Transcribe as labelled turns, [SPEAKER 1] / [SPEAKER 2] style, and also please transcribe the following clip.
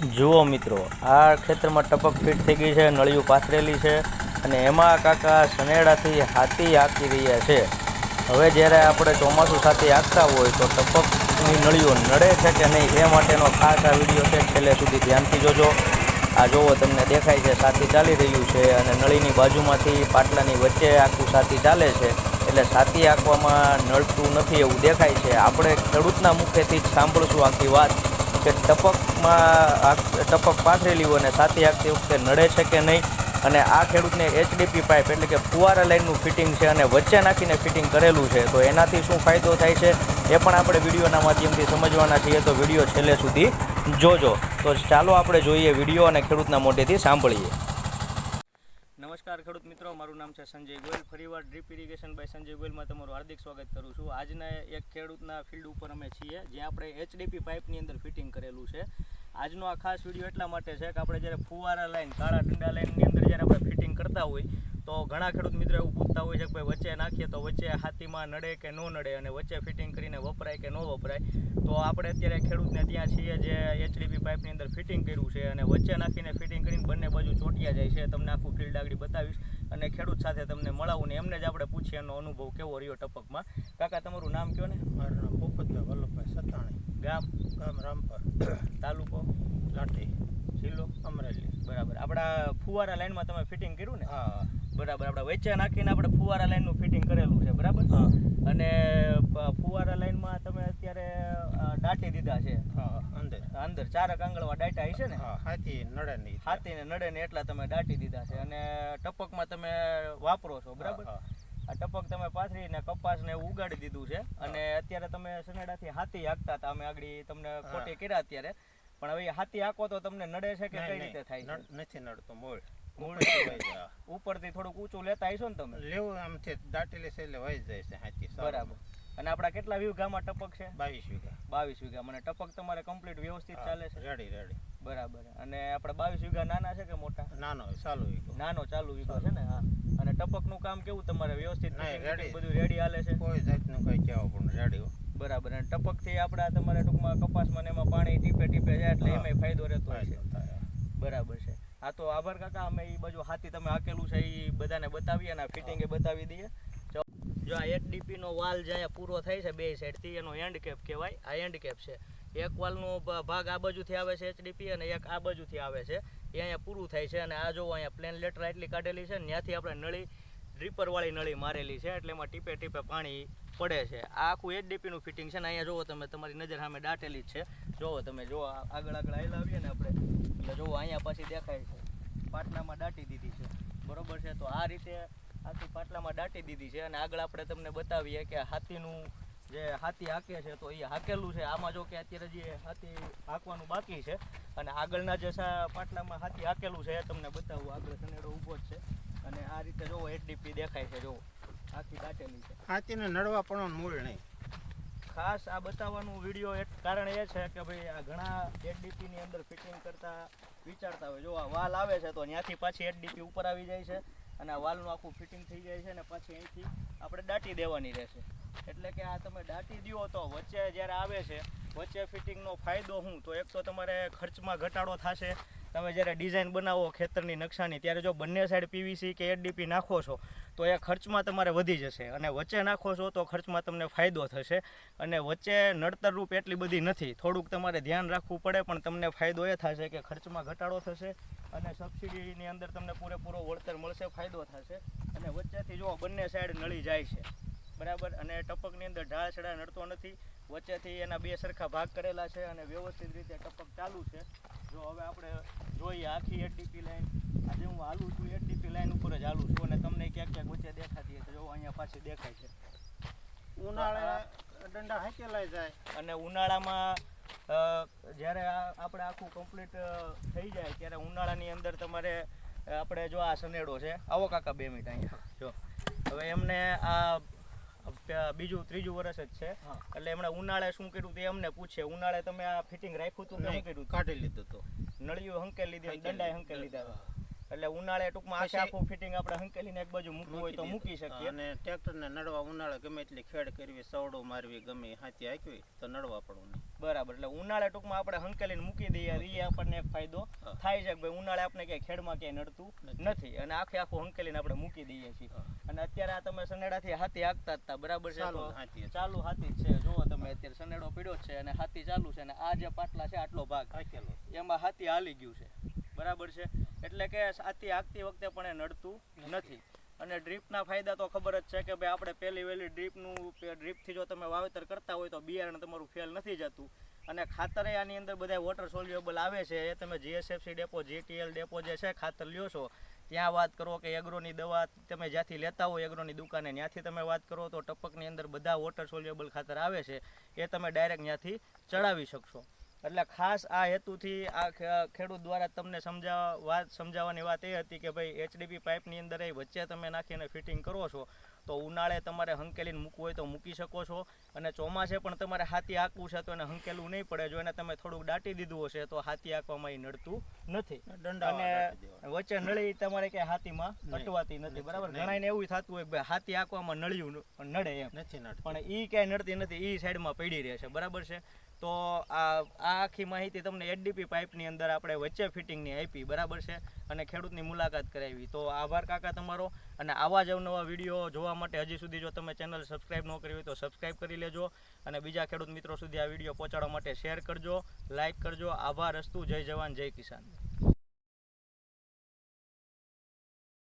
[SPEAKER 1] જુઓ મિત્રો, આ ખેતરમાં ટપક ફીટ થઈ ગઈ છે, નળિયું પાથરેલી છે અને એમાં કાકા સનેડાથી હાથી આંકી રહ્યા છે. હવે જ્યારે આપણે ચોમાસું સાથે આંકતા હોય તો ટપકની નળીઓ નડે છે કે નહીં એ માટેનો ખાસ આ વીડિયો છે. છેલ્લે સુધી ધ્યાનથી જોજો. આ જોવો તમને દેખાય છે, સાથી ચાલી રહ્યું છે અને નળીની બાજુમાંથી પાટલાની વચ્ચે આખું સાથી ચાલે છે. એટલે સાથી આંકવામાં નડતું નથી એવું દેખાય છે. આપણે ખેડૂતના મુખેથી જ સાંભળશું આખી વાત. કે ટપકમાં આ ટપક પાથરેલી હોય અને સાથી આગતી વખતે નડે છે કે નહીં? અને આ ખેડૂતને એચડીપી પાઇપ એટલે કે ફુવારા લાઇનનું ફિટિંગ છે અને વચ્ચે નાખીને ફિટિંગ કરેલું છે. તો એનાથી શું ફાયદો થાય છે એ પણ આપણે વિડીયોના માધ્યમથી સમજવાના છીએ. તો વીડિયો છેલ્લે સુધી જોજો. તો ચાલો આપણે જોઈએ વીડિયો અને ખેડૂતના મોઢેથી સાંભળીએ. નમસ્કાર ખેડૂત મિત્રો, મારું નામ છે સંજય ગોયલ. ફરીવાર ડ્રીપ ઇરિગેશન બાય સંજય ગોયલમાં તમારું હાર્દિક સ્વાગત કરું છું. આજના એક ખેડૂતના ફિલ્ડ ઉપર અમે છીએ, જ્યાં આપણે એચડીપી પાઇપની અંદર ફિટિંગ કરેલું છે. આજનો આ ખાસ વીડિયો એટલા માટે છે કે આપણે જ્યારે ફુવારા લાઈન કાળા ઠંડા લાઈનની અંદર જ્યારે આપણે ફિટિંગ કરતા હોય તો ઘણા ખેડૂત મિત્રો એવું પૂછતા હોય છે કે ભાઈ વચ્ચે નાખીએ તો વચ્ચે હાથીમાં નડે કે ન નડે અને વચ્ચે ફિટિંગ કરીને વપરાય કે ન વપરાય તો આપણે અત્યારે ખેડૂતને ત્યાં છીએ જે એચડીપી પાઇપની અંદર ફિટિંગ કર્યું છે અને વચ્ચે નાખીને ફિટિંગ કરીને બંને બાજુ ચોંટિયા જાય છે. તમને આખું ફિલ્ડ આગળ બતાવીશ અને ખેડૂત સાથે તમને મળાવું ને એમને જ આપણે પૂછીએ એનો અનુભવ કેવો રહ્યો ટપકમાં. કાકા તમારું નામ કયો ને?
[SPEAKER 2] મારું નામ પોપતભાઈ વલ્લભભાઈ સતાણી
[SPEAKER 1] ગામ?
[SPEAKER 2] ગામ રામપર.
[SPEAKER 1] તાલુકો
[SPEAKER 2] લાઠી
[SPEAKER 1] જિલ્લો
[SPEAKER 2] અમરેલી
[SPEAKER 1] બરાબર આપણા ફુવારા લાઈનમાં તમે ફિટિંગ કર્યું ને?
[SPEAKER 2] હા.
[SPEAKER 1] બરાબર આપણે વેચે નાખીને આપણે ફુવારા લાઈનનું ફિટિંગ કરેલું છે બરાબર? અને ફુવારા લાઈનમાં તમે અત્યારે દાટી દીધા છે.
[SPEAKER 2] હા અંદર.
[SPEAKER 1] અંદર ચારક આંગળવા દાટા હશે ને?
[SPEAKER 2] હાથી નડે નહીં
[SPEAKER 1] હાથીને નડે ને એટલા તમે દાટી દીધા છે. અને ટપકમાં તમે વાપરો છો બરાબર? આ ટપક તમે પાથરીને કપાસને ઉગાડી દીધું છે. અને અત્યારે તમે સનેડાથી હાથી હાંકતા હતા. અમે આગળ તમને ખોટી કર્યા અત્યારે. પણ હવે હાથી હાકો તો તમને નડે છે કે કઈ રીતે થાય
[SPEAKER 2] નથી નડતો મૂળ. ઉપરથી
[SPEAKER 1] થોડુંક ઊંચું લેતા આવીશો ને તમે?
[SPEAKER 2] લેવું આમથી દાટેલી છે એટલે વહી જાય છે હાથી.
[SPEAKER 1] બરાબર. અને આપણા કેટલા વીઘામાં ટપક છે?
[SPEAKER 2] બાવીસ વીઘા.
[SPEAKER 1] બાવીસ વીઘા. મને ટપક તમારે કમ્પ્લીટ વ્યવસ્થિત ચાલે છે?
[SPEAKER 2] રેડી રેડી
[SPEAKER 1] બરાબર. અને આપણે બાવીસ વીઘા નાના છે કે મોટા?
[SPEAKER 2] નાનો ચાલુ વીઘો.
[SPEAKER 1] નાનો ચાલુ વીઘો છે ને? હા. અને ટપકનું કામ કેવું તમારે? વ્યવસ્થિત બધું રેડી હાલે છે?
[SPEAKER 2] કોઈ જાતનું કઈ કહેવું પણ રેડી.
[SPEAKER 1] બરાબર. અને ટપકથી આપણા તમારે ટૂંકમાં કપાસમાં એમાં પાણી ટીપે ટીપે જાય એટલે એમાં ફાયદો રહેતો હોય છે. બરાબર છે. આ તો આભાર કાકા અમે એ બાજુ હાથી તમે હાકેલું છે એ બધાને બતાવીએ અને ફિટિંગ બતાવી દઈએ. જો આ એચડીપી નો વાલ જે પૂરો થાય છે બે સાઈડથી એનો એન્ડ કેપ કહેવાય. આ એન્ડ કેપ છે. એક વાલનો ભાગ આ બાજુથી આવે છે એચડીપી અને એક આ બાજુથી આવે છે. એ અહીંયા પૂરું થાય છે અને આ જો અહીંયા પ્લેન લેટર એટલી કાઢેલી છે ને ત્યાંથી આપણે નળી ડ્રીપર વાળી નળી મારેલી છે એટલે એમાં ટીપે ટીપે પાણી પડે છે. આ આખું એચડીપી નું ફિટિંગ છે ને અહીંયા જોવો તમે, તમારી નજર સામે દાટેલી જ છે. જોવો તમે, જો આગળ આગળ આવેલા આવીએ ને આપણે, એટલે જોવો અહીંયા પાછી દેખાય છે. પાટલામાં દાટી દીધી છે. બરોબર છે? તો આ રીતે આખી પાટલામાં દાટી દીધી છે અને આગળ આપણે તમને બતાવીએ કે હાથીનું જે હાથી હાકે છે, તો એ હાકેલું છે. આમાં જો કે અત્યારે જે હાથી હાંકવાનું બાકી છે અને આગળના જે પાટલામાં હાથી હાકેલું છે, એ તમને બતાવું. આગળ સનેડો ઊભો જ છે. અને આ રીતે જોવો એચડીપી દેખાય છે જોવો. આખી દાટેલી છે.
[SPEAKER 2] હાથીને નડવા પણ મૂળ નહીં.
[SPEAKER 1] ખાસ આ બતાવવાનું વીડિયો એક કારણ એ છે કે ભાઈ આ ઘણા એચડીપી ની અંદર ફિટિંગ કરતા વિચારતા હોય. જો આ વાલ આવે છે તો ત્યાંથી પાછી એચડીપી ઉપર આવી જાય છે અને આ વાલનું આખું ફિટિંગ થઈ જાય છે અને પાછી અહીંથી આપણે દાટી દેવાની રહેશે. એટલે કે આ તમે દાટી દ્યો તો વચ્ચે જ્યારે આવે છે વચ્ચે ફિટિંગનો ફાયદો શું? તો એક તો તમારે ખર્ચમાં ઘટાડો થશે તમે જ્યારે ડિઝાઇન બનાવો ખેતરની નકશાની, ત્યારે જો બંને સાઈડ પીવીસી કે એડીપી નાખો છો, તો એ ખર્ચમાં તમારે વધી જશે. અને વચ્ચે નાખો છો, તો ખર્ચમાં તમને ફાયદો થશે. અને વચ્ચે નડતરરૂપ એટલી બધી નથી. થોડુંક તમારે ધ્યાન રાખવું પડે, પણ તમને ફાયદો એ થશે કે ખર્ચમાં ઘટાડો થશે અને સબસિડીની અંદર તમને પૂરેપૂરો વળતર મળશે, ફાયદો થશે. અને વચ્ચેથી જો બંને સાઈડ નળી જાય છે. બરાબર? અને ટપકની અંદર ઢાળછડા નડતો નથી. વચ્ચેથી એના બે સરખા ભાગ કરેલા છે અને વ્યવસ્થિત રીતે ટપક ચાલુ છે. જો હવે આપણે જોઈએ આખી એટીપી લાઈન આજે હું હાલું છું એટીપી લાઈન ઉપર જ હાલું છું અને તમને ક્યાંક ક્યાંક વચ્ચે દેખાતી હશે જો અહીંયા પાછી દેખાય છે.
[SPEAKER 2] ઉનાળે દંડા હાકેલાય જાય.
[SPEAKER 1] અને ઉનાળામાં જ્યારે આપણે આખું કમ્પ્લીટ થઈ જાય ત્યારે ઉનાળાની અંદર તમારે આપણે જો આ સનેડો છે. આવો કાકા બે મિનિટ અહીંયા. જો. હવે એમને આ બીજું ત્રીજું વર્ષ જ છે. એટલે એમણે ઉનાળે શું કર્યું તે એમને પૂછે. ઉનાળે તમે આ ફિટિંગ રાખ્યું હતું કે શું કર્યું?
[SPEAKER 2] કાઢી લીધું હતું
[SPEAKER 1] નળિયું હંકેલ લીધી દંડાએ હંકેલ લીધા. એટલે ઉનાળે ટૂંકમાં આખે આખું ફિટિંગ આપણે હંકેલીને એક બાજુ મૂકવું હોય તો મૂકી શકીએ.
[SPEAKER 2] અને ટ્રેક્ટરને નડવા ઉનાળે ગમે એટલી ખેડ કરવી સવડો મારવી ગમે હાથી હાંકવી તો નડવા પડવું
[SPEAKER 1] બરાબર એટલે ઉનાળે ટૂંકમાં આપણે હંકેલીને મૂકી દઈએ. એ આપણને એક ફાયદો થાય છે કે ભાઈ ઉનાળે આપણે ક્યાંય ખેડમાં ક્યાંય નડતું
[SPEAKER 2] નથી.
[SPEAKER 1] અને આખે આખું હંકેલીને આપણે મૂકી દઈએ છીએ. અને અત્યારે આ તમે સનેડાથી હાથી હાંકતા હતા બરાબર છે?
[SPEAKER 2] ચાલુ હાથી
[SPEAKER 1] ચાલુ હાથી જ છે. જુઓ તમે અત્યારે સનેડો પીડ્યો છે અને હાથી ચાલુ છે અને આ જે પાટલા છે આટલો ભાગ
[SPEAKER 2] હાંકેલો
[SPEAKER 1] એમાં હાથી હાલી ગયું છે. બરાબર છે? એટલે કે હાથી હાંકતી વખતે પણ એ નડતું નથી. અને ડ્રીપના ફાયદા તો ખબર જ છે કે ભાઈ આપણે પહેલી વહેલી ડ્રીપનું ડ્રીપથી જો તમે વાવેતર કરતા હોય તો બિયારણ તમારું ફેલ નથી જતું. અને ખાતર આની અંદર બધા વોટર સોલ્યુએબલ આવે છે. એ તમે જીએસએફસી ડેપો જીટીએલ ડેપો જે છે, ખાતર લ્યો છો, ત્યાં વાત કરો કે એગ્રોની દવા તમે જ્યાંથી લેતા હોય એગ્રોની દુકાને, ત્યાંથી તમે વાત કરો તો ટપકની અંદર બધા વોટર સોલ્યુએબલ ખાતર આવે છે. એ તમે ડાયરેક્ટ ત્યાંથી ચડાવી શકશો. એટલે ખાસ આ હેતુથી આ ખેડૂત દ્વારા તમને સમજાવવા વાત સમજાવવાની વાત એ હતી કે ભાઈ એચડીપી પાઇપની અંદર એ વચ્ચે તમે નાખીને ફિટિંગ કરો છો તો ઉનાળે તમારે હંકેલીને મૂકવું હોય તો મૂકી શકો છો. અને ચોમાસે પણ તમારે હાથી આંકવું છે તો એને હંકેલવું નહીં પડે. જો એને તમે થોડુંક દાટી દીધું હશે તો હાથી આંકવામાં એ નડતું નથી. અને વચ્ચે નળી તમારે ક્યાંય હાથીમાં
[SPEAKER 2] નહીં.
[SPEAKER 1] અટવાતી નથી બરાબર. ઘણાને એવું થતું હોય કે હાથી આંકવામાં નળિયું નડે એમ.
[SPEAKER 2] નથી
[SPEAKER 1] પણ ઈ ક્યાંય નડતી નથી એ સાઈડમાં પડી રહે છે. બરાબર છે? તો આ આ આખી માહિતી તમને એડીપી પાઇપની અંદર આપણે વચ્ચે ફિટિંગની આપી, બરાબર છે? અને ખેડૂતની મુલાકાત કરાવી. તો આભાર કાકા તમારો. અને આવા જ અવનવા વીડિયો જોવા માટે હજી સુધી જો તમે ચેનલ સબસ્ક્રાઇબ ન કરી હોય તો સબસ્ક્રાઇબ કરી લેજો. અને બીજા ખેડૂત મિત્રો સુધી આ વીડિયો પહોંચાડવા માટે શેર કરજો લાઇક કરજો. આભાર અસ્તુ. જય જવાન, જય કિસાન.